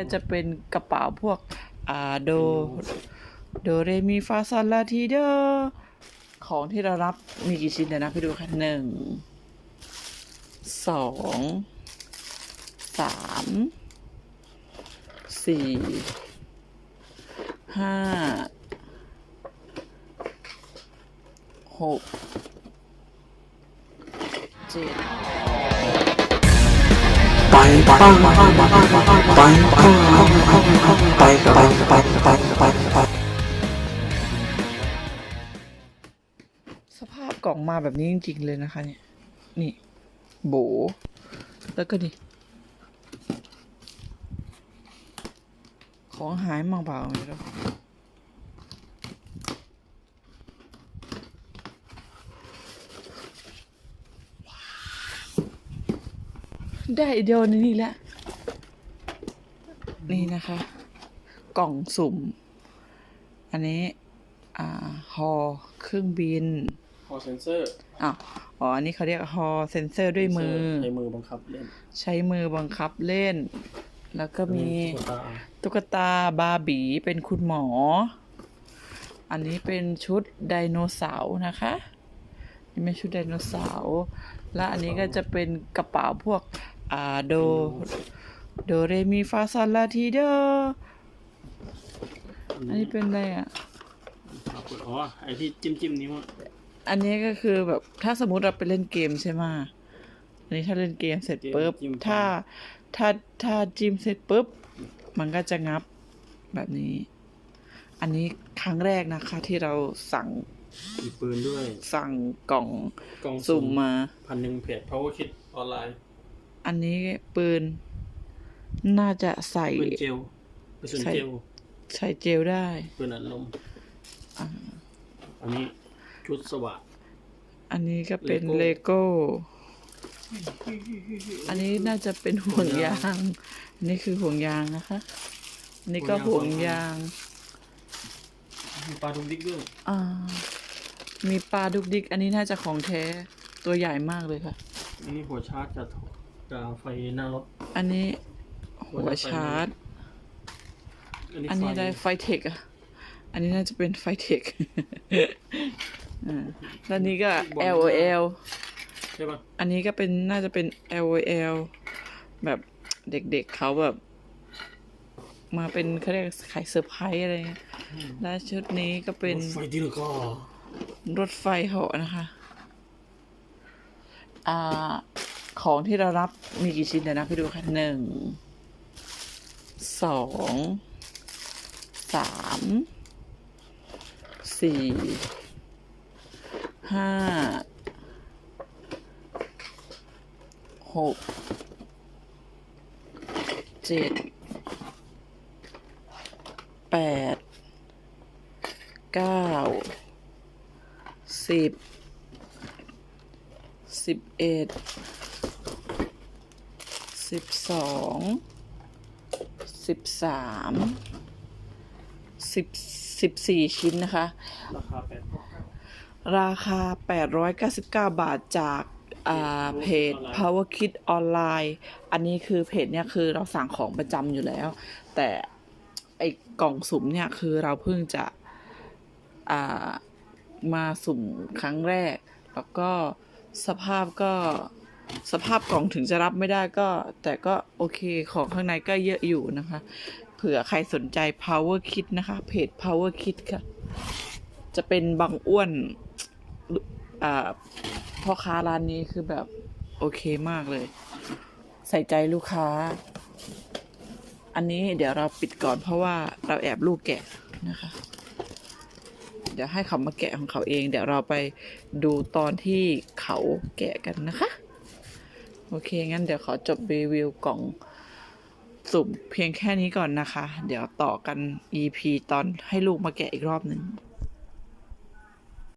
ก็จะเป็นกระเป๋าพวกอ่าโดโดเรมีฟาซอลาทีโดอของที่เรารับมีกี่ชิ้นเดี๋ยวนะไปดูค่ะหนึ่งสองสามสี่ห้าหกเจ็ด ไปไปไปไปไปไปไปไปไปไปไปสภาพกล่องมาแบบนี้จริง ๆ เลยนะคะเนี่ย นี่ โบ แล้วก็นี่ของหายมั่งเปล่าไม่รู้ ได้เดียวในนี่แหละ นี่นะคะ กล่องสุ่ม อันนี้ อ่าฮอเครื่องบินคอเซนเซอร์อะอ๋ออันนี้เขาเรียกฮอเซนเซอร์ด้วยมือ ใช้มือบังคับเล่น ใช้มือบังคับเล่น แล้วก็มีตุ๊กตาตุ๊กตาบาร์บีเป็นคุณหมอ อันนี้เป็นชุดไดโนเสาร์นะคะนี่เป็นชุดไดโนเสาร์และอันนี้ก็จะเป็นกระเป๋าพวก อ่าโด โดเรมีฟาซอลลาทีโดอันนี้เป็นอะไรอะ อ๋อ ไอที่จิ้มจิ้มๆนิ้วอะอันนี้ก็คือแบบถ้าสมมุติเราไปเล่นเกมใช่ไหมอันนี้ถ้าเล่นเกมเสร็จปุ๊บ ถ้า ถ้า ถ้าจิ้มเสร็จปุ๊บ มันก็จะงับแบบนี้ อันนี้ครั้งแรกนะคะ ที่เราสั่งมีปืนด้วย สั่งกล่องกล่องสุ่มมา พันหนึ่งเพจ power kit ออนไลน์ อันนี้ปืน น่าจะใส่ ปืนเจลกระสุนใช่เจลใส่เจลได้ปืนอัดลมอันนี้ชุดสว่างอันนี้ก็เป็น Lego เลโก้ อันนี้น่าจะเป็นห่วงยาง อันนี้คือห่วงยางนะคะอันนี้ก็ห่วงยาง มีปลาดุกดิกด้วยอ่า มีปลาดุกดิก อันนี้น่าจะของแท้ ตัวใหญ่มากเลยค่ะ อันนี้หัวชาร์จกับ กับไฟหน้ารถ อันนี้หัวชาร์จ อันนี้อันนี้ฟอะไรไฟเทคอะอันนี้น่าจะเป็นไฟเทคอ่าแล้วนี้ก็ LOL ใช่ปะอันนี้ก็เป็นน่าจะเป็น LOL แบบเด็กๆเขาแบบ มาเป็นเขาเรียกขายเซอร์ไพรส์อะไรเงี้ยและชุดนี้ก็เป็น รถไฟที่ละก็รถไฟเหาะนะคะ อ่า ของที่เรารับมีกี่ชิ้นเดี๋ยวนะไปดูค่ะหนึ่งสองสามสี่ห้าหกเจ็ดแปดเก้าสิบสิบเอ็ด สิบสองสิบสามสิบสิบสี่ชิ้นนะคะ ราคาแปดราคา899บาทจากอ่าเพจ Power Kit ออนไลน์ อันนี้คือเพจเนี่ยคือเราสั่งของประจำอยู่แล้ว แต่ไอกล่องสุ่มเนี่ยคือเราเพิ่งจะอ่ามาสุ่มครั้งแรก แล้วก็สภาพก็ สภาพกล่องถึงจะรับไม่ได้ก็ แต่ก็โอเคของข้างในก็เยอะอยู่นะคะ เผื่อใครสนใจ Power Kit นะคะ เพจ Power Kit ค่ะ จะเป็นบางอ้วนอ่าพ่อค้าร้านนี้คือแบบโอเคมากเลย ใส่ใจลูกค้า อันนี้เดี๋ยวเราปิดก่อนเพราะว่าเราแอบลูกแกะนะคะ เดี๋ยวให้เขามาแกะของเขาเอง เดี๋ยวเราไปดูตอนที่เขาแกะกันนะคะ โอเค งั้นเดี๋ยวขอจบรีวิวกล่องสุ่มเพียงแค่นี้ก่อนนะคะ เดี๋ยวต่อกัน EP ตอนให้ลูกมาแกะอีกรอบหนึ่ง